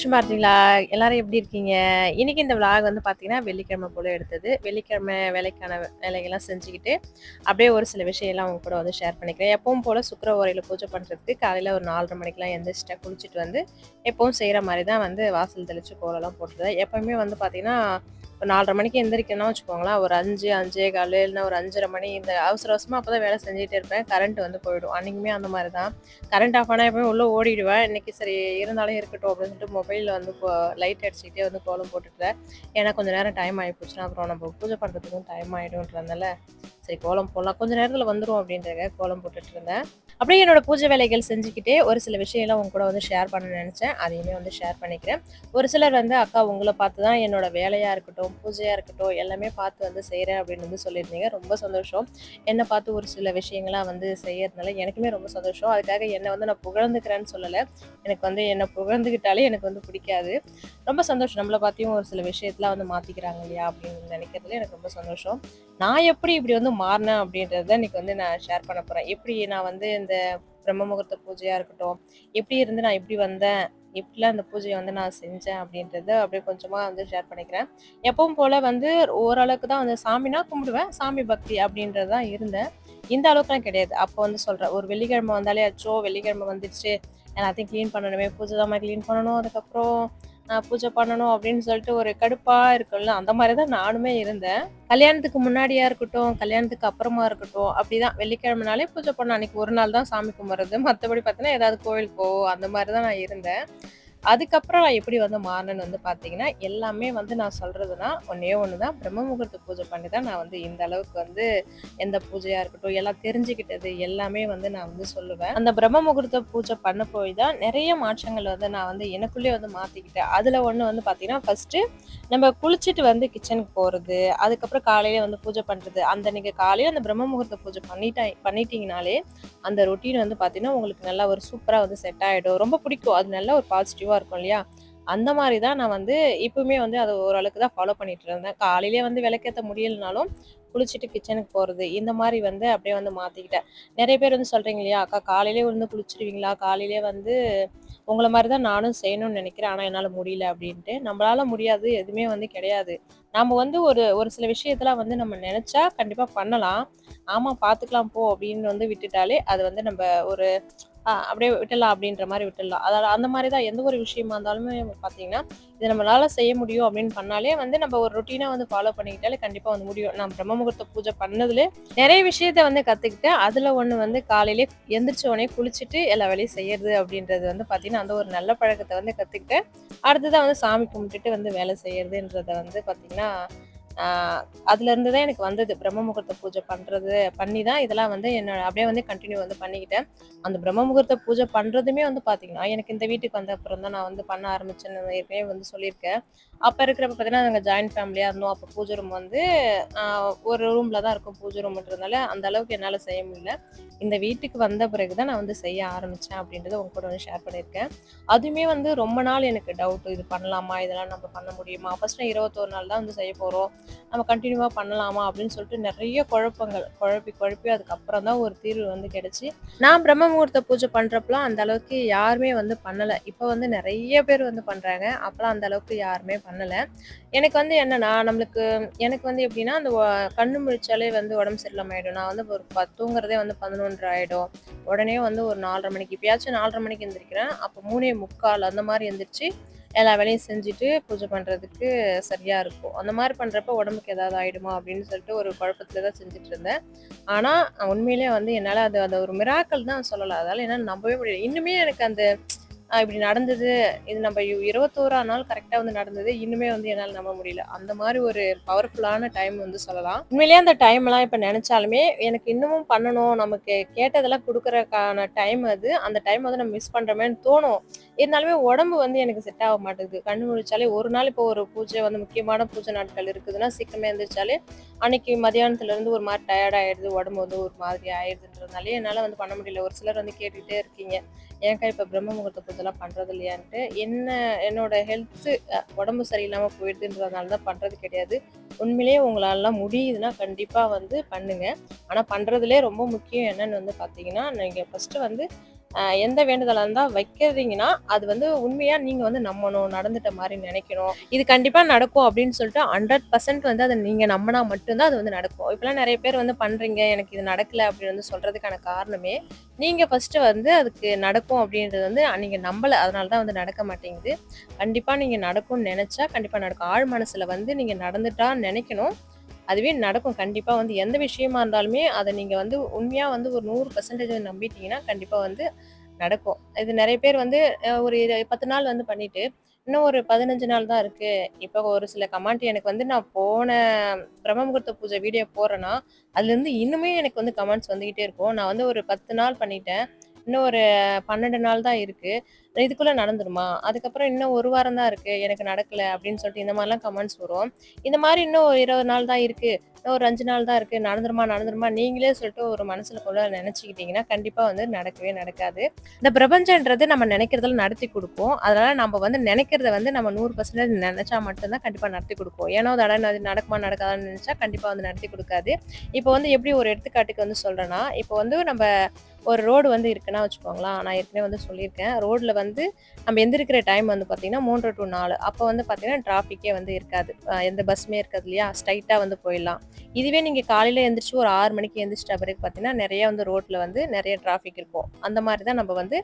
Welcome இருக்கீங்களா எல்லாரும் எப்படி இருக்கீங்க? இன்னைக்கு இந்த விளாக் வந்து பார்த்தீங்கன்னா வெள்ளிக்கிழமை போல எடுத்தது. வெள்ளிக்கிழமை வேலைக்கான வேலைகள்லாம் செஞ்சுக்கிட்டு அப்படியே ஒரு சில விஷயம்லாம் அவங்க கூட வந்து ஷேர் பண்ணிக்கிறேன். எப்பவும் போல் சுக்கர ஓரையில் பூஜை பண்ணுறதுக்கு காலையில் ஒரு நாலரை மணிக்கெலாம் எந்திரிச்சிட்டா குளிச்சுட்டு வந்து எப்பவும் செய்கிற மாதிரி தான் வந்து வாசல் தெளித்து கோலம்லாம் போட்டுருது எப்பவுமே வந்து பார்த்தீங்கன்னா ஒரு நாலரை மணிக்கு எந்திரிக்கணும்னா வச்சுக்கோங்களேன் ஒரு அஞ்சு அஞ்சே கால் இல்லைன்னா ஒரு அஞ்சரை மணி இந்த அவசர அவசரமாக அப்போ தான் வேலை செஞ்சுட்டே இருப்பேன். கரண்ட் வந்து போயிடும். அன்றைக்குமே அந்த மாதிரி தான். கரண்ட் ஆஃப் ஆனால் எப்பவுமே உள்ளே ஓடிடுவேன். இன்னைக்கு சரி இருந்தாலும் இருக்கட்டும் அப்படின்னு சொல்லிட்டு மொபைலில் வந்து லைட் அடிச்சுக்கிட்டே வந்து கோலம் போட்டுட்டேன் ஏன்னா கொஞ்சம் நேரம் டைம் ஆகி போச்சுன்னா அப்புறம் நம்ம பூஜை பண்ணுறதுக்கும் டைம் ஆகிடும்ன்றதுனால சரி கோலம் போடலாம். கொஞ்சம் நேரத்தில் வந்துடும் அப்படின்றத கோலம் போட்டுட்டு இருந்தேன். அப்படியே என்னோட பூஜை வேலைகள் செஞ்சுக்கிட்டே ஒரு சில விஷயம்லாம் உங்க கூட வந்து ஷேர் பண்ண நினச்சேன். அதையுமே வந்து ஷேர் பண்ணிக்கிறேன். ஒரு சிலர் வந்து அக்கா உங்களை பார்த்து தான் என்னோட வேலையாக இருக்கட்டும் பூஜையாக இருக்கட்டும் எல்லாமே பார்த்து வந்து செய்கிறேன் அப்படின்னு வந்து சொல்லியிருந்தீங்க. ரொம்ப சந்தோஷம். என்னை பார்த்து ஒரு சில விஷயங்கள்லாம் வந்து செய்யறதுனால எனக்குமே ரொம்ப சந்தோஷம். அதுக்காக என்னை வந்து நான் புகழ்ந்துக்கிறேன்னு சொல்லலை. எனக்கு வந்து என்னை புகழ்ந்துக்கிட்டாலே எனக்கு வந்து பிடிக்காது. ரொம்ப சந்தோஷம். நம்மளை பார்த்தியும் ஒரு சில விஷயத்தெலாம் வந்து மாற்றிக்கிறாங்க இல்லையா? அப்படின்னு நினைக்கிறதுல எனக்கு ரொம்ப சந்தோஷம். நான் எப்படி இப்படி வந்து மாறினேன் அப்படின்றத இன்னைக்கு வந்து நான் ஷேர் பண்ண போகிறேன் எப்படி நான் வந்து இந்த பிரம்ம முகூர்த்த பூஜையாக இருக்கட்டும் எப்படி இருந்து நான் எப்படி வந்தேன் எப்படிலாம் அந்த பூஜையை வந்து நான் செஞ்சேன் அப்படின்றத அப்படியே கொஞ்சமாக வந்து ஷேர் பண்ணிக்கிறேன். எப்பவும் போல் வந்து ஓரளவுக்கு தான் வந்து சாமினா கும்பிடுவேன். சாமி பக்தி அப்படின்றது தான் இருந்தேன். இந்த அளவுக்குலாம் கிடையாது. அப்போ வந்து சொல்கிறேன் ஒரு வெள்ளிக்கிழமை வந்தாலே அச்சோ வெள்ளிக்கிழமை வந்துடுச்சு எல்லாத்தையும் க்ளீன் பண்ணணுமே பூஜை தான் க்ளீன் பண்ணணும் அதுக்கப்புறம் பூஜை பண்ணணும் அப்படின்னு சொல்லிட்டு ஒரு கடுப்பாக இருக்கும்ல அந்த மாதிரி தான் நானுமே இருந்தேன். கல்யாணத்துக்கு முன்னாடியா இருக்கட்டும் கல்யாணத்துக்கு அப்புறமா இருக்கட்டும் அப்படிதான். வெள்ளிக்கிழமைனாலே பூஜை பண்ண அன்னைக்கு ஒரு நாள் தான் சாமி கும்பிட்றது. மற்றபடி பார்த்தீங்கன்னா ஏதாவது கோவில் போ அந்த மாதிரி தான் நான் இருந்தேன். அதுக்கப்புறம் நான் எப்படி வந்து மாறினேன்னு வந்து பார்த்தீங்கன்னா எல்லாமே வந்து நான் சொல்றதுன்னா ஒன்னே ஒன்று தான் பிரம்ம முகூர்த்த பூஜை பண்ணி தான் நான் வந்து இந்த அளவுக்கு வந்து எந்த பூஜையாக இருக்கட்டும் எல்லாம் தெரிஞ்சுக்கிட்டது எல்லாமே வந்து நான் வந்து சொல்லுவேன். அந்த பிரம்ம முகூர்த்த பூஜை பண்ண போய் தான் நிறைய மாற்றங்கள் வந்து நான் வந்து எனக்குள்ளே வந்து மாற்றிக்கிட்டேன் அதில் ஒன்று வந்து பார்த்தீங்கன்னா ஃபஸ்ட்டு நம்ம குளிச்சுட்டு வந்து கிச்சனுக்கு போகிறது அதுக்கப்புறம் காலையில் வந்து பூஜை பண்ணுறது அந்த நீங்கள் காலையில் அந்த பிரம்ம முகூர்த்த பூஜை பண்ணிட்டா பண்ணிட்டீங்கனாலே அந்த ரொட்டீன் வந்து பார்த்தீங்கன்னா உங்களுக்கு நல்லா ஒரு சூப்பராக வந்து செட் ஆகிடும் ரொம்ப பிடிக்கும். அது நல்ல ஒரு பாசிட்டிவ் பாசிட்டிவாக இருக்கும் இல்லையா? அந்த மாதிரி தான் நான் வந்து இப்பவுமே வந்து அதை ஓரளவுக்கு தான் ஃபாலோ பண்ணிட்டு இருந்தேன். காலையிலே வந்து விளக்கேற்ற முடியலனாலும் குளிச்சுட்டு கிச்சனுக்கு போகிறது இந்த மாதிரி வந்து அப்படியே வந்து மாற்றிக்கிட்டேன் நிறைய பேர் வந்து சொல்கிறீங்க இல்லையா அக்கா காலையிலே வந்து குளிச்சிடுவீங்களா காலையிலே வந்து உங்களை மாதிரி தான் நானும் செய்யணும்னு நினைக்கிறேன். ஆனால் என்னால் முடியல அப்படின்ட்டு. நம்மளால முடியாது எதுவுமே வந்து கிடையாது. நம்ம வந்து ஒரு ஒரு சில விஷயத்தெல்லாம் வந்து நம்ம நினச்சா கண்டிப்பாக பண்ணலாம். ஆமாம் பார்த்துக்கலாம் போ அப்படின்னு வந்து விட்டுட்டாலே அது வந்து நம்ம ஒரு அப்படியே விட்டுடலாம் அப்படின்ற மாதிரி விட்டுடலாம். அதாவது அந்த மாதிரி தான் எந்த ஒரு விஷயமா இருந்தாலுமே பார்த்தீங்கன்னா இது நம்மளால செய்ய முடியும் அப்படின்னு பண்ணாலே வந்து நம்ம ஒரு ரொட்டீனாக வந்து ஃபாலோ பண்ணிக்கிட்டாலே கண்டிப்பாக வந்து முடியும். நான் பிரம்ம முகூர்த்த பூஜை பண்ணதுல நிறைய விஷயத்த வந்து கற்றுக்கிட்டேன் அதில் ஒன்று வந்து காலையிலே எந்திரிச்ச உடனே குளிச்சுட்டு எல்லா வேலையும் செய்யறது அப்படின்றது வந்து பார்த்தீங்கன்னா அந்த ஒரு நல்ல பழக்கத்தை வந்து கற்றுக்கிட்டேன் அடுத்ததான் வந்து சாமி கும்பிட்டுட்டு வந்து வேலை செய்யறதுன்றதை வந்து பார்த்தீங்கன்னா ஆஹ் அதுல இருந்துதான் எனக்கு வந்தது. பிரம்ம முகூர்த்த பூஜை பண்றது பண்ணி தான் இதெல்லாம் வந்து என்னோட அப்படியே வந்து கண்டினியூ வந்து பண்ணிக்கிட்டேன். அந்த பிரம்ம முகூர்த்த பூஜை பண்றதுமே வந்து பாத்தீங்கன்னா எனக்கு இந்த வீட்டுக்கு வந்த அப்புறம் தான் நான் வந்து பண்ண ஆரம்பிச்சேன்னு ஏற்கனவே வந்து சொல்லியிருக்கேன். அப்போ இருக்கிறப்ப பார்த்தீங்கன்னா நாங்கள் ஜாயின்ட் ஃபேமிலியாக இருந்தோம். அப்போ பூஜை ரூம் வந்து ஒரு ரூமில் தான் இருக்கும் பூஜை ரூம்ன்றதுனால அந்த அளவுக்கு என்னால் செய்ய முடியல. இந்த வீட்டுக்கு வந்த பிறகு தான் நான் வந்து செய்ய ஆரம்பித்தேன் அப்படின்றத உங்க கூட வந்து ஷேர் பண்ணியிருக்கேன். அதுவுமே வந்து ரொம்ப நாள் எனக்கு டவுட் இது பண்ணலாமா? இதெல்லாம் நம்ம பண்ண முடியுமா? ஃபர்ஸ்ட் இருபத்தோரு நாள் தான் வந்து செய்ய போகிறோம் நம்ம கண்டினியூவாக பண்ணலாமா? அப்படின்னு சொல்லிட்டு நிறைய குழப்பங்கள் குழப்பி குழப்பி அதுக்கப்புறம் தான் ஒரு தீர்வு வந்து கிடச்சி. நான் பிரம்ம முகூர்த்த பூஜை பண்ணுறப்பலாம் அந்த அளவுக்கு யாருமே வந்து பண்ணலை. இப்போ வந்து நிறைய பேர் வந்து பண்ணுறாங்க அப்போலாம் அந்த அளவுக்கு யாருமே பண்ணலை. எனக்கு வந்து என்னன்னா நம்மளுக்கு எனக்கு வந்து எப்படின்னா அந்த கண்ணு முழிச்சாலே வந்து உடம்பு சரியில்லாம ஆயிடும் நான் வந்து ஒரு பத்து தூங்குறதே வந்து பதினொன்று ஆகிடும் உடனே வந்து ஒரு நாலரை மணிக்கு இப்பயாச்சும் நாலரை மணிக்கு எந்திரிக்கிறேன். அப்போ மூணே முக்கால் அந்த மாதிரி எந்திரிச்சு எல்லா வேலையும் செஞ்சுட்டு பூஜை பண்ணுறதுக்கு சரியாக இருக்கும். அந்த மாதிரி பண்ணுறப்ப உடம்புக்கு ஏதாவது ஆகிடுமா அப்படின்னு சொல்லிட்டு ஒரு குழப்பத்தில் தான் செஞ்சுட்டு இருந்தேன். ஆனால் உண்மையிலேயே வந்து என்னால் அது அதை ஒரு மிராக்கள் தான் சொல்லலாம். அதால் என்னால் நம்பவே முடியல. இன்னுமே எனக்கு அந்த இப்படி நடந்தது. இது நம்ம இருபத்தோரா நாள் கரெக்டாக வந்து நடந்தது. இன்னுமே வந்து என்னால் நம்ப முடியல. அந்த மாதிரி ஒரு பவர்ஃபுல்லான டைம் வந்து சொல்லலாம். உண்மையிலேயே அந்த டைம் எல்லாம் இப்போ நினைச்சாலுமே எனக்கு இன்னமும் பண்ணணும். நமக்கு கேட்டதெல்லாம் கொடுக்குறதுக்கான டைம் அது. அந்த டைம் வந்து நம்ம மிஸ் பண்ணுறோமேன்னு தோணும். இருந்தாலுமே உடம்பு வந்து எனக்கு செட் ஆக மாட்டேங்குது. கண்ணு முழிச்சாலே ஒரு நாள் இப்போ ஒரு பூஜை வந்து முக்கியமான பூஜை நாட்கள் இருக்குதுன்னா சீக்கிரமே எழுந்திரிச்சாலே அன்னைக்கு மதியானத்துலேருந்து ஒரு மாதிரி டயர்ட் உடம்பு வந்து ஒரு மாதிரி ஆயிடுதுன்றதுனாலே என்னால் வந்து பண்ண முடியல. ஒரு சிலர் வந்து கேட்டுக்கிட்டே இருக்கீங்க. ஏன்க்கா இப்போ பிரம்ம முகூர்த்த பூஜைலாம் பண்ணுறது இல்லையான்ட்டு என்ன என்னோட ஹெல்த்து உடம்பு சரியில்லாமல் போயிடுதுன்றதுனால தான் பண்ணுறது கிடையாது. உண்மையிலேயே உங்களாலலாம் முடியுதுன்னா கண்டிப்பாக வந்து பண்ணுங்கள் ஆனால் பண்ணுறதுலே ரொம்ப முக்கியம் என்னன்னு வந்து பார்த்தீங்கன்னா நீங்கள் ஃபஸ்ட்டு வந்து எந்த வேண்டுதலாக இருந்தால் வைக்கிறீங்கன்னா அது வந்து உண்மையாக நீங்கள் வந்து நம்பணும் நடந்துட்ட மாதிரி நினைக்கணும். இது கண்டிப்பாக நடக்கும் அப்படின்னு சொல்லிட்டு ஹண்ட்ரட் பர்சன்ட் வந்து அதை நீங்கள் நம்பினா மட்டும்தான் அது வந்து நடக்கும். இப்போலாம் நிறைய பேர் வந்து பண்ணுறீங்க எனக்கு இது நடக்கல அப்படின்னு வந்து சொல்கிறதுக்கான காரணமே நீங்கள் ஃபஸ்ட்டு வந்து அதுக்கு நடக்கும் அப்படின்றது வந்து நீங்கள் நம்பலை அதனால தான் வந்து நடக்க மாட்டேங்குது. கண்டிப்பாக நீங்கள் நடக்கும்னு நினைச்சா கண்டிப்பாக நடக்கும். ஆழ் மனசில் வந்து நீங்கள் நடந்துட்டா நினைக்கணும். அதுவே நடக்கும். கண்டிப்பாக வந்து எந்த விஷயமா இருந்தாலுமே அதை நீங்கள் வந்து உண்மையாக வந்து ஒரு நூறு பர்சன்டேஜ் நம்பிட்டீங்கன்னா கண்டிப்பாக வந்து நடக்கும். இது நிறைய பேர் வந்து ஒரு பத்து நாள் வந்து பண்ணிட்டு இன்னும் ஒரு பதினஞ்சு நாள் தான் இருக்கு. இப்போ ஒரு சில கமெண்ட் எனக்கு வந்து நான் போன பிரம்ம முகூர்த்த பூஜை வீடியோ போறேன்னா அதுல இருந்து இன்னுமே எனக்கு வந்து கமெண்ட்ஸ் வந்துகிட்டே இருக்கும். நான் வந்து ஒரு பத்து நாள் பண்ணிட்டேன். இன்னும் ஒரு பன்னெண்டு நாள் தான் இருக்கு. இதுக்குள்ள நடந்துருமா? அதுக்கப்புறம் இன்னும் ஒரு வாரம் தான் இருக்கு. எனக்கு நடக்கல அப்படின்னு சொல்லிட்டு இந்த மாதிரிலாம் கமெண்ட்ஸ் வரும். இந்த மாதிரி இன்னும் ஒரு இருபது நாள் தான் இருக்கு. இன்னும் ஒரு அஞ்சு நாள் தான் இருக்கு. நடந்துருமா நடந்துருமா? நீங்களே சொல்லிட்டு ஒரு மனசுல கூட நினைச்சுக்கிட்டீங்கன்னா கண்டிப்பா வந்து நடக்கவே நடக்காது. இந்த பிரபஞ்சன்றது நம்ம நினைக்கிறதுல நடத்தி கொடுப்போம் அதனால நம்ம வந்து நினைக்கிறத வந்து நம்ம நூறு பர்சன்டேஜ் நினைச்சா மட்டும்தான் கண்டிப்பா நடத்தி கொடுப்போம் ஏன்னா அது அது நடக்குமா நடக்காதான்னு நினைச்சா கண்டிப்பா வந்து நடத்தி கொடுக்காது. இப்போ வந்து எப்படி ஒரு எடுத்துக்காட்டுக்கு வந்து சொல்றேன்னா இப்போ வந்து நம்ம ஒரு ரோடு வந்து இருக்குன்னா வச்சுக்கோங்களேன். நான் ஏற்கனவே வந்து சொல்லியிருக்கேன். ரோட்ல வந்து நம்ம எந்திரிக்கிற டைம் வந்து பார்த்தீங்கன்னா மூன்று டு நாலு. அப்போ வந்து பார்த்தீங்கன்னா டிராஃபிக்கே வந்து இருக்காது. எந்த பஸ்ஸுமே இருக்காது இல்லையா? ஸ்ட்ரைட்டாக வந்து போயிடலாம். இதுவே நீங்கள் காலையில் எழுந்திரிச்சு ஒரு ஆறு மணிக்கு எழுந்திரிச்சிட்ட பிறகு பார்த்தீங்கன்னா நிறைய வந்து ரோட்டில் வந்து நிறைய டிராஃபிக் இருக்கும். அந்த மாதிரி தான் நம்ம வந்து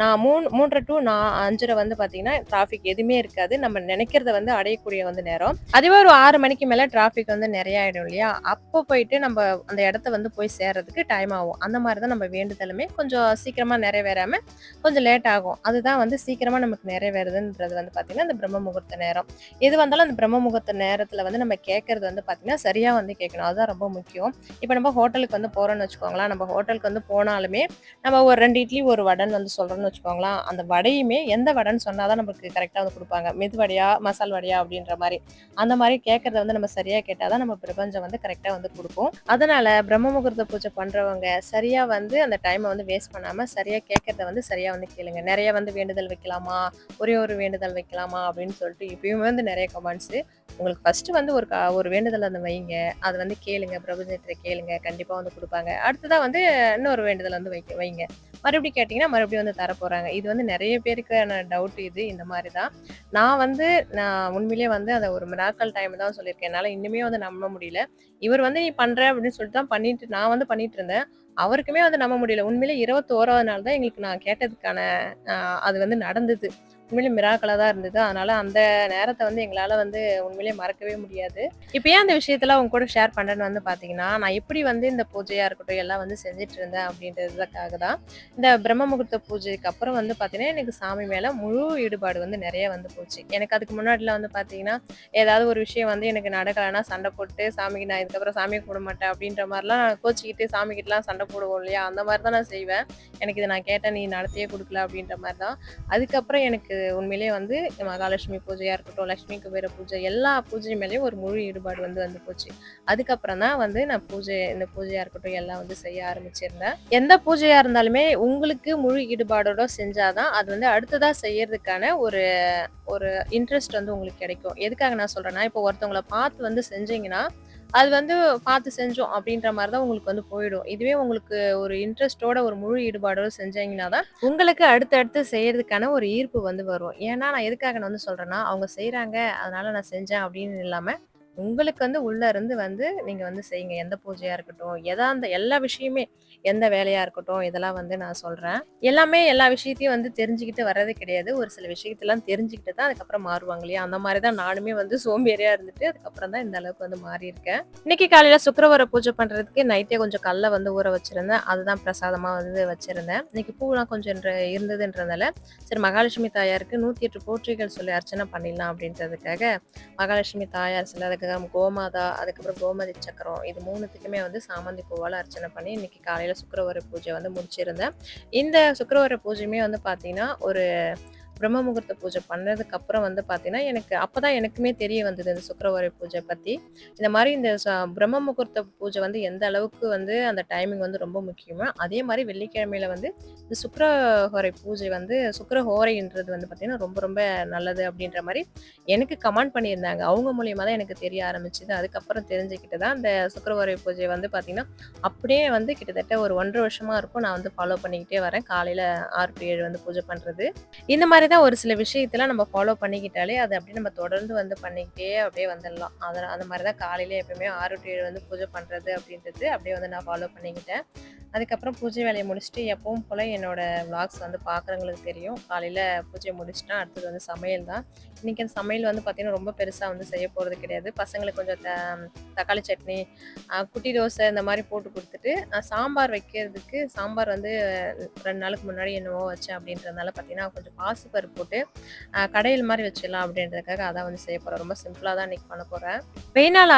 நான் மூணு மூன்றரை டு நான் அஞ்சரை வந்து பார்த்தீங்கன்னா டிராஃபிக் எதுவுமே இருக்காது. நம்ம நினைக்கிறத வந்து அடையக்கூடிய வந்து நேரம். அதுவே ஒரு ஆறு மணிக்கு மேலே டிராஃபிக் வந்து நிறைய ஆகிடும் இல்லையா? அப்போ போயிட்டு நம்ம அந்த இடத்த வந்து போய் சேர்றதுக்கு டைம் ஆகும். அந்த மாதிரி தான் நம்ம வேண்டுதலுமே கொஞ்சம் சீக்கிரமாக நிறைவேறாமல் கொஞ்சம் லேட் ஆகும். அதுதான் வந்து சீக்கிரமாக நமக்கு நிறைவேறுதுன்றது வந்து பார்த்தீங்கன்னா இந்த பிரம்ம முகூர்த்த நேரம். எது வந்தாலும் அந்த பிரம்ம முகூர்த்த நேரத்தில் வந்து நம்ம கேட்கறது வந்து பார்த்திங்கன்னா சரியாக வந்து கேட்கணும் அதுதான் ரொம்ப முக்கியம். இப்போ நம்ம ஹோட்டலுக்கு வந்து போகிறோன்னு வச்சுக்கோங்களேன். நம்ம ஹோட்டலுக்கு வந்து போனாலுமே நம்ம ஒரு ரெண்டு இட்லி ஒரு வடைன்னு வந்து சொல்கிறோன்னு வச்சுக்கோங்களேன். அந்த வடையுமே எந்த வடைன்னு சொன்னாதான் நமக்கு கரெக்டாக வந்து கொடுப்பாங்க. மெது வடையா மசால் வடையா அப்படின்ற மாதிரி. அந்த மாதிரி கேட்கறத வந்து நம்ம சரியாக கேட்டால் தான் நம்ம பிரபஞ்சம் வந்து கரெக்டாக வந்து கொடுக்கும். அதனால் பிரம்ம முகூர்த்த பூஜை பண்ணுறவங்க சரியாக வந்து அந்த டைமை வந்து வேஸ்ட் பண்ணாமல் சரியாக கேட்கறத வந்து சரியாக வந்து கேளுங்க. நிறைய வந்து வேண்டுதல் வைக்கலாமா? ஒரே ஒரு வேண்டுதல் வைக்கலாமா? அப்படின்னு சொல்லிட்டு இப்பயுமே வந்து நிறைய கமெண்ட்ஸு உங்களுக்கு ஃபஸ்ட்டு வந்து ஒரு ஒரு வேண்டுதல் அந்த வைங்க. அது வந்து கேளுங்க பிரபஞ்சத்தில் கேளுங்க. கண்டிப்பாக வந்து கொடுப்பாங்க. அடுத்ததாக வந்து இன்னொரு வேண்டுதல் வந்து வைக்க வைங்க. மறுபடியும் கேட்டிங்கன்னா மறுபடியும் வந்து தர இது வந்து நிறைய பேருக்கான டவுட் இது இந்த மாதிரி தான் நான் வந்து நான் உண்மையிலேயே வந்து அதை ஒரு மிராக்கல் டைம் தான் சொல்லியிருக்கேன். என்னால் இன்னுமே வந்து நம்ப முடியல. இவர் வந்து நீ பண்ணுற அப்படின்னு சொல்லிட்டு தான் பண்ணிட்டு நான் வந்து பண்ணிட்டு இருந்தேன். அவருக்குமே வந்து நம்ப முடியல. உண்மையிலே இருபத்தோராவது நாள் தான் எங்களுக்கு நான் கேட்டதுக்கான அது வந்து நடந்தது. உண்மையிலே மிராக்கலாக தான் இருந்தது. அதனால அந்த நேரத்தை வந்து எங்களால் வந்து உண்மையிலேயே மறக்கவே முடியாது. இப்போ ஏன் அந்த விஷயத்தில் உங்க கூட ஷேர் பண்ணுறேன்னு வந்து பார்த்தீங்கன்னா நான் எப்படி வந்து இந்த பூஜையாக இருக்கட்டும் எல்லாம் வந்து செஞ்சுட்டு இருந்தேன் அப்படின்றதுக்காக தான். இந்த பிரம்ம முகூர்த்த பூஜைக்கு அப்புறம் வந்து பார்த்தீங்கன்னா எனக்கு சாமி மேலே முழு ஈடுபாடு வந்து நிறைய வந்து போச்சு. எனக்கு அதுக்கு முன்னாடிலாம் வந்து பார்த்தீங்கன்னா ஏதாவது ஒரு விஷயம் வந்து எனக்கு நடக்கலைன்னா சண்டை போட்டு சாமிக்கு நான் இதுக்கப்புறம் சாமியை கும்பிட மாட்டேன் அப்படின்ற மாதிரிலாம் நான் கோச்சிக்கிட்டு சாமிக்கிட்டலாம் சண்டை போடுவோம் இல்லையா? அந்த மாதிரி தான் நான் செய்வேன். எனக்கு இதை நான் கேட்டேன் நீ நடத்தியே கொடுக்கல அப்படின்ற மாதிரி தான் அதுக்கப்புறம் எனக்கு உண்மையிலேயே வந்து மகாலட்சுமி பூஜையாக இருக்கட்டும் லட்சுமி குபேர பூஜை எல்லா பூஜை மேலேயும் ஒரு முழு ஈடுபாடு வந்து வந்து போச்சு. அதுக்கப்புறம் தான் வந்து நான் பூஜை இந்த பூஜையாக இருக்கட்டும் எல்லாம் வந்து செய்ய ஆரம்பிச்சிருந்தேன். எந்த பூஜையாக இருந்தாலுமே உங்களுக்கு முழு ஈடுபாடோட செஞ்சாதான் அது வந்து அடுத்ததாக செய்யறதுக்கான ஒரு ஒரு இன்ட்ரெஸ்ட் வந்து உங்களுக்கு கிடைக்கும். எதுக்காக நான் சொல்கிறேன்னா இப்போ ஒருத்தவங்களை பார்த்து வந்து செஞ்சீங்கன்னா அது வந்து பார்த்து செஞ்சோம் அப்படின்ற மாதிரி தான் உங்களுக்கு வந்து போயிடும். இதுவே உங்களுக்கு ஒரு இன்ட்ரெஸ்டோட ஒரு முழு ஈடுபாடோட செஞ்சீங்கன்னா தான் உங்களுக்கு அடுத்தடுத்து செய்யறதுக்கான ஒரு ஈர்ப்பு வந்து வரும். ஏன்னா நான் எதுக்காக நான் வந்து சொல்றேன்னா அவங்க செய்கிறாங்க அதனால நான் செஞ்சேன் அப்படின்னு இல்லாம உங்களுக்கு வந்து உள்ள இருந்து வந்து நீங்க வந்து செய்யுங்க. எந்த பூஜையா இருக்கட்டும் எதா அந்த எல்லா விஷயமே எந்த வேலையா இருக்கட்டும் இதெல்லாம் வந்து நான் சொல்றேன். எல்லாமே எல்லா விஷயத்தையும் வந்து தெரிஞ்சுக்கிட்டு வர்றது கிடையாது. ஒரு சில விஷயத்தெல்லாம் தெரிஞ்சுக்கிட்டு தான் அதுக்கப்புறம் மாறுவாங்க இல்லையா? அந்த மாதிரி தான் நானுமே வந்து சோம்பேறியா இருந்துட்டு அதுக்கப்புறம் தான் இந்த அளவுக்கு வந்து மாறி இருக்கேன். இன்னைக்கு காலையில சுக்கிரவார பூஜை பண்றதுக்கு நைட்டே கொஞ்சம் கல்ல வந்து ஊற வச்சிருந்தேன். அதுதான் பிரசாதமா வந்து வச்சிருந்தேன். இன்னைக்கு பூலாம் கொஞ்சம் இருந்ததுன்றதுனால சரி மகாலட்சுமி தாயாருக்கு நூத்தி எட்டு போற்றிகள் சொல்லி அர்ச்சனை பண்ணிடலாம் அப்படின்றதுக்காக மகாலட்சுமி தாயார் சில அதுக்கப்புறம் கோமாதா அதுக்கப்புறம் கோமதி சக்கரம் இது மூணுத்துக்குமே வந்து சாமந்தி பூவால் அர்ச்சனை பண்ணி இன்னைக்கு காலையில சுக்கிரவார பூஜை வந்து முடிச்சிருந்தேன். இந்த சுக்கிரவார பூஜையுமே வந்து பாத்தீங்கன்னா ஒரு பிரம்ம முகூர்த்த பூஜை பண்ணதுக்கப்புறம் வந்து பார்த்தீங்கன்னா, எனக்கு அப்போ தான் எனக்குமே தெரிய வந்தது இந்த சுக்கரவாரி பூஜை பற்றி இந்த மாதிரி இந்த பிரம்ம முகூர்த்த பூஜை வந்து எந்த அளவுக்கு வந்து அந்த டைமிங் வந்து ரொம்ப முக்கியமோ, அதே மாதிரி வெள்ளிக்கிழமையில வந்து இந்த சுக்கரஹோரை பூஜை வந்து சுக்கரஹோரைன்றது வந்து பார்த்தீங்கன்னா, ரொம்ப ரொம்ப நல்லது அப்படின்ற மாதிரி எனக்கு கமெண்ட் பண்ணியிருந்தாங்க. அவங்க மூலியமாக தான் எனக்கு தெரிய ஆரம்பிச்சது. அதுக்கப்புறம் தெரிஞ்சுக்கிட்டு தான் இந்த சுக்கிரஹோரை பூஜை வந்து பார்த்தீங்கன்னா, அப்படியே வந்து கிட்டத்தட்ட ஒரு 1 1/2 வருஷமா இருக்கும். நான் வந்து ஃபாலோ பண்ணிக்கிட்டே வரேன். காலையில் ஆறு டு ஏழு வந்து பூஜை பண்ணுறது இந்த மாதிரி மாதிரி தான் ஒரு சில விஷயத்தலாம் நம்ம ஃபாலோ பண்ணிக்கிட்டாலே, அதை அப்படியே நம்ம தொடர்ந்து வந்து பண்ணிக்கிட்டே அப்படியே வந்துடலாம். அதை அந்த மாதிரி தான் காலையில் எப்பயுமே ஆறு டு ஏழு வந்து பூஜை பண்ணுறது அப்படின்றது அப்படியே வந்து நான் ஃபாலோ பண்ணிக்கிட்டேன். அதுக்கப்புறம் பூஜை வேலையை முடிச்சுட்டு எப்பவும் போல் என்னோட விளாக்ஸ் வந்து பார்க்குறவங்களுக்கு தெரியும். காலையில் பூஜை முடிச்சுட்டா அடுத்தது வந்து சமையல் தான். இன்றைக்கி அந்த சமையல் வந்து பார்த்திங்கன்னா ரொம்ப பெருசாக வந்து செய்ய போகிறது கிடையாது. பசங்களுக்கு கொஞ்சம் த தக்காளி சட்னி, குட்டி தோசை இந்த மாதிரி போட்டு கொடுத்துட்டு சாம்பார் வைக்கிறதுக்கு சாம்பார் வந்து ரெண்டு நாளுக்கு முன்னாடி என்னவோ வச்சேன் அப்படின்றதுனால பார்த்தீங்கன்னா, கொஞ்சம் பாசுப்பருப்பு போட்டு கடையில் மாதிரி வச்சிடலாம் அப்படின்றதுக்காக அதான் வந்து செய்ய போகிறேன் ரொம்ப சிம்பிளாக தான் இன்றைக்கி பண்ண போகிறேன் வெயில் நாள்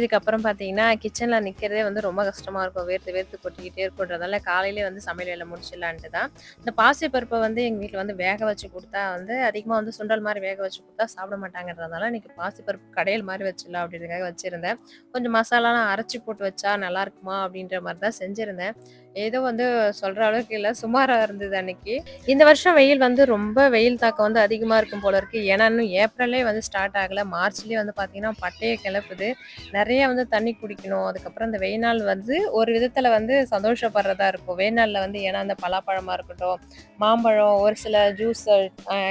இதுக்கப்புறம் பார்த்தீங்கன்னா, கிச்சனில் நிற்கிறதே வந்து ரொம்ப கஷ்டமாக இருக்கும். வேர்த்து வேர்த்து கொட்டிக்கிட்டே ஏற்படுறதால காலையிலேயே வந்து சமையல் வேலை முடிச்சிடலான்ட்டு தான். இந்த பாசி பருப்பை வந்து எங்கள் வீட்டில் வந்து வேக வச்சு கொடுத்தா வந்து அதிகமாக வந்து சுண்டல் மாதிரி வேக வச்சு கொடுத்தா சாப்பிட மாட்டாங்கிறதுனால இன்னைக்கு பாசி பருப்பு கடையல் மாதிரி வச்சிடலாம் அப்படின்றதுக்காக வச்சிருந்தேன். கொஞ்சம் மசாலாலாம் அரைச்சி போட்டு வச்சா நல்லா இருக்குமா அப்படின்ற மாதிரி தான் செஞ்சுருந்தேன் ஏதோ வந்து சொல்ற அளவுக்கு இல்ல. சுமாரா இருந்தது அன்னைக்கு. இந்த வருஷம் வெயில் வந்து ரொம்ப வெயில் தாக்கம் வந்து அதிகமா இருக்கும் போல இருக்கு. ஏன்னா, இன்னும் ஏப்ரலே வந்து ஸ்டார்ட் ஆகல. மார்ச்லயே வந்து பார்த்தீங்கன்னா, பட்டையை கிளப்புது. நிறைய வந்து தண்ணி குடிக்கணும். அதுக்கப்புறம் இந்த வெயில் நாள் வந்து ஒரு விதத்துல வந்து சந்தோஷப்படுறதா இருக்கும். வெயில் நாள்ல வந்து ஏன்னா, அந்த பலாப்பழமா இருக்கட்டும், மாம்பழம், ஒரு சில ஜூஸ்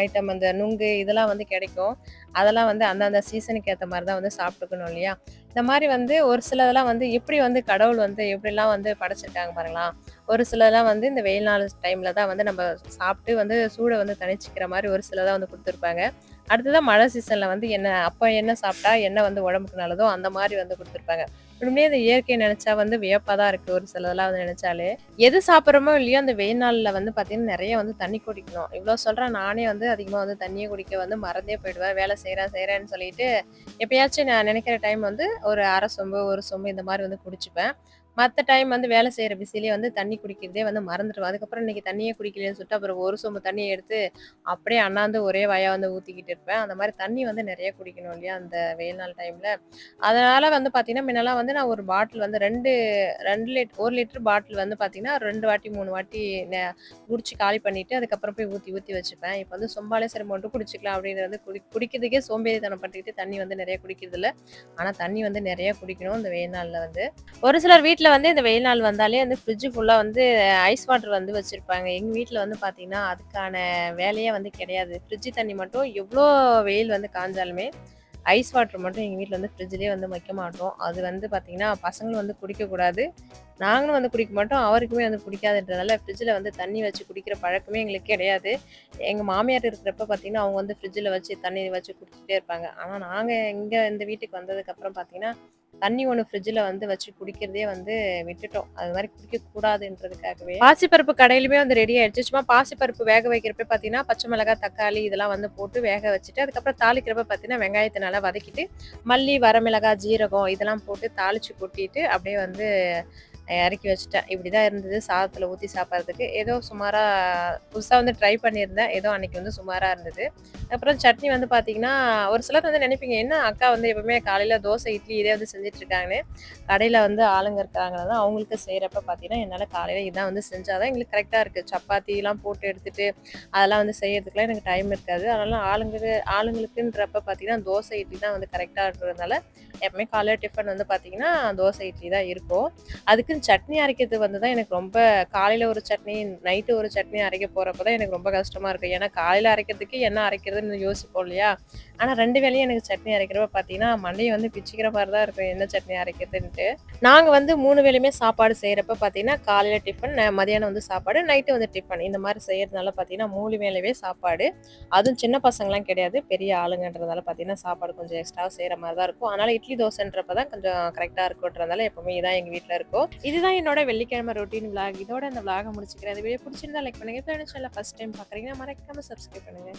ஐட்டம் அந்த நுங்கு இதெல்லாம் வந்து கிடைக்கும். அதெல்லாம் வந்து அந்தந்த சீசனுக்கு ஏற்ற மாதிரி தான் வந்து சாப்பிட்டுக்கணும் இல்லையா? இந்த மாதிரி வந்து ஒரு சிலதெல்லாம் வந்து எப்படி வந்து கடவுள் வந்து எப்படிலாம் வந்து படைச்சிருக்காங்க பாருங்களா! ஒரு சிலதெல்லாம் வந்து இந்த வெயில் நாள் டைம்ல தான் வந்து நம்ம சாப்பிட்டு வந்து சூடை வந்து தணிச்சிக்கிற மாதிரி ஒரு சிலதான் வந்து கொடுத்துருப்பாங்க அடுத்ததான் மழை சீசன்ல வந்து என்ன அப்போ என்ன சாப்பிட்டா என்ன வந்து உடம்புக்கு நல்லதோ அந்த மாதிரி வந்து கொடுத்துருப்பாங்க உண்மையே இந்த இயற்கை நினைச்சா வந்து வியப்பா தான் இருக்கு. ஒரு சிலதெல்லாம் வந்து நினைச்சாலே எது சாப்பிட்றோமோ இல்லையோ அந்த வெயில் நாள்ல வந்து பார்த்தீங்கன்னா, நிறைய வந்து தண்ணி குடிக்கணும். இவ்வளோ சொல்றேன் நானே வந்து அதிகமா வந்து தண்ணியை குடிக்க வந்து மறந்தே போயிடுவேன். வேலை செய்கிறேன் செய்கிறேன்னு சொல்லிட்டு, எப்பயாச்சும் நான் நினைக்கிற டைம் வந்து ஒரு அரை சொம்பு, ஒரு சொம்பு இந்த மாதிரி வந்து குடிச்சுப்பேன். மற்ற டைம் வந்து வேலை செய்கிற பிஸிலயே வந்து தண்ணி குடிக்கிறதே வந்து மறந்துடுவோம் அதுக்கப்புறம் இன்னைக்கு தண்ணியே குடிக்கலன்னு சொல்லிட்டு, அப்புறம் ஒரு சொம்பு தண்ணியை எடுத்து அப்படியே அண்ணாந்து ஒரே வாயா வந்து ஊற்றிக்கிட்டு இருப்பேன். அந்த மாதிரி தண்ணி வந்து நிறைய குடிக்கணும் இல்லையா? அந்த வெயில் நாள் டைமில் அதனால் வந்து பார்த்தீங்கன்னா, முன்னெல்லாம் வந்து நான் ஒரு பாட்டில் வந்து 2 2 லிட் ஒரு லிட்டர் பாட்டில் வந்து பார்த்தீங்கன்னா, ரெண்டு வாட்டி மூணு வாட்டி குடிச்சு காலி பண்ணிட்டு, அதுக்கப்புறம் போய் ஊற்றி ஊற்றி வச்சுப்பேன். இப்போ வந்து சொம்பாலே சரி மட்டும் குடிச்சிக்கலாம் அப்படின்றது வந்து குடி குடிக்கிறதுக்கே சோம்பேறித்தனம் பட்டுக்கிட்டு தண்ணி வந்து நெறைய குடிக்கிறதில்ல. ஆனால் தண்ணி வந்து நிறைய குடிக்கணும் இந்த வெயில் நாளில் வந்து. ஒரு சிலர் வீட்டில் வீட்டில் வந்து இந்த வெயில் நாள் வந்தாலே வந்து ஃப்ரிட்ஜு ஃபுல்லாக வந்து ஐஸ் வாட்டர் வந்து வச்சுருப்பாங்க எங்கள் வீட்டில் வந்து பார்த்தீங்கன்னா, அதுக்கான வேலையே வந்து கிடையாது. ஃப்ரிட்ஜு தண்ணி மட்டும் எவ்வளோ வெயில் வந்து காய்ஞ்சாலுமே, ஐஸ் வாட்டர் மட்டும் எங்கள் வீட்டில் வந்து ஃப்ரிட்ஜ்லேயே வந்து வைக்க மாட்டோம். அது வந்து பார்த்தீங்கன்னா, பசங்களும் வந்து குடிக்கக்கூடாது. நாங்களும் வந்து குடிக்க மாட்டோம். அவருக்குமே வந்து பிடிக்காதுன்றதுனால ஃப்ரிட்ஜில் வந்து தண்ணி வச்சு குடிக்கிற பழக்கமே எங்களுக்கு கிடையாது. எங்கள் மாமியார் இருக்கிறப்ப பார்த்தீங்கன்னா, அவங்க வந்து ஃப்ரிட்ஜில் வச்சு தண்ணி வச்சு குடிச்சிட்டே இருப்பாங்க. ஆனால் நாங்கள் இங்கே இந்த வீட்டுக்கு வந்ததுக்கப்புறம் பார்த்தீங்கன்னா, தண்ணி ஒன்று ஃப்ரிட்ஜில் வந்து வச்சு குடிக்கிறதே வந்து விட்டுட்டோம். அது மாதிரி குடிக்கக்கூடாதுன்றதுக்காகவே. பாசிப்பருப்பு கடையிலுமே வந்து ரெடி ஆயிடுச்சு. சும்மா பாசிப்பருப்பு வேக வைக்கிறப்ப பார்த்தீங்கன்னா, பச்சை மிளகாய், தக்காளி இதெல்லாம் வந்து போட்டு வேக வச்சுட்டு, அதுக்கப்புறம் தாளிக்கிறப்ப பார்த்தீங்கன்னா, வெங்காயத்தை நல்லா வதக்கிட்டு, மல்லி, வரமிளகாய், ஜீரகம் இதெல்லாம் போட்டு தாளிச்சு கொட்டிட்டு, அப்படியே வந்து இறக்கி வச்சுட்டேன். இப்படிதான் இருந்தது சாதத்தில் ஊற்றி சாப்பிட்றதுக்கு ஏதோ சுமாராக புதுசாக வந்து ட்ரை பண்ணியிருந்தேன். ஏதோ அன்னைக்கு வந்து சுமாராக இருந்தது. அப்புறம் சட்னி வந்து பார்த்தீங்கன்னா, ஒரு சிலர் வந்து நினைப்பீங்க என்ன அக்கா வந்து எப்பவுமே காலையில் தோசை, இட்லி இதே வந்து செஞ்சிட்ருக்காங்கன்னு கடையில் வந்து ஆளுங்க இருக்கிறாங்கன்னு அவங்களுக்கு செய்கிறப்ப பார்த்தீங்கன்னா, என்னால் காலையில் இதான் வந்து செஞ்சால் தான் எங்களுக்கு கரெக்டாக இருக்குது சப்பாத்திலாம் போட்டு எடுத்துட்டு, அதெல்லாம் வந்து செய்யறதுக்குலாம் எனக்கு டைம் இருக்காது. அதனால ஆளுங்களுக்கு ஆளுங்களுக்குன்றப்ப பார்த்தீங்கன்னா, தோசை, இட்லி தான் வந்து கரெக்டாக இருக்கிறதுனால, எப்பவுமே காலையில் டிஃபன் வந்து பார்த்தீங்கன்னா, தோசை, இட்லி தான் இருக்கும். அதுக்கு அதுக்குன்னு சட்னி அரைக்கிறது வந்து தான் எனக்கு ரொம்ப காலையில் ஒரு சட்னி, நைட்டு ஒரு சட்னி அரைக்க போகிறப்ப தான் எனக்கு ரொம்ப கஷ்டமாக இருக்குது ஏன்னா காலையில் அரைக்கிறதுக்கு என்ன அரைக்கிறதுன்னு யோசிப்போம் இல்லையா? ஆனால் ரெண்டு வேளையும் எனக்கு சட்னி அரைக்கிறப்ப பார்த்தீங்கன்னா, மண்டையை வந்து பிச்சுக்கிற மாதிரி தான் இருக்கும். என்ன சட்னி அரைக்கிறதுன்ட்டு. நாங்கள் வந்து மூணு வேளையுமே சாப்பாடு செய்கிறப்ப பார்த்தீங்கன்னா, காலையில் டிஃபன், மதியானம் வந்து சாப்பாடு, நைட்டு வந்து டிஃபன். இந்த மாதிரி செய்கிறதுனால பார்த்தீங்கன்னா, மூணு வேலையவே சாப்பாடு. அதுவும் சின்ன பசங்களாம் கிடையாது. பெரிய ஆளுங்கன்றதால பார்த்தீங்கன்னா, சாப்பாடு கொஞ்சம் எக்ஸ்ட்ரா செய்கிற மாதிரி தான் இருக்கும். அதனால் இட்லி, தோசைன்றப்ப தான் கொஞ்சம் கரெக்டாக இருக்குன்றதால எப்பவுமே இதான் எங்கள் வீட்டில் இருக்கும். இதுதான் என்னோட வெள்ளிக்கிழமை ரொட்டீன் விளாக். இதோட அந்த விளாக முடிச்சுக்கிறேன். இந்த வீடியோ பிடிச்சிருந்தா லைக் பண்ணுங்க. இப்ப என்ன ஃபர்ஸ்ட் டைம் பார்க்குறீங்கன்னா, மறக்காம சப்ஸ்கிரைப் பண்ணுங்க.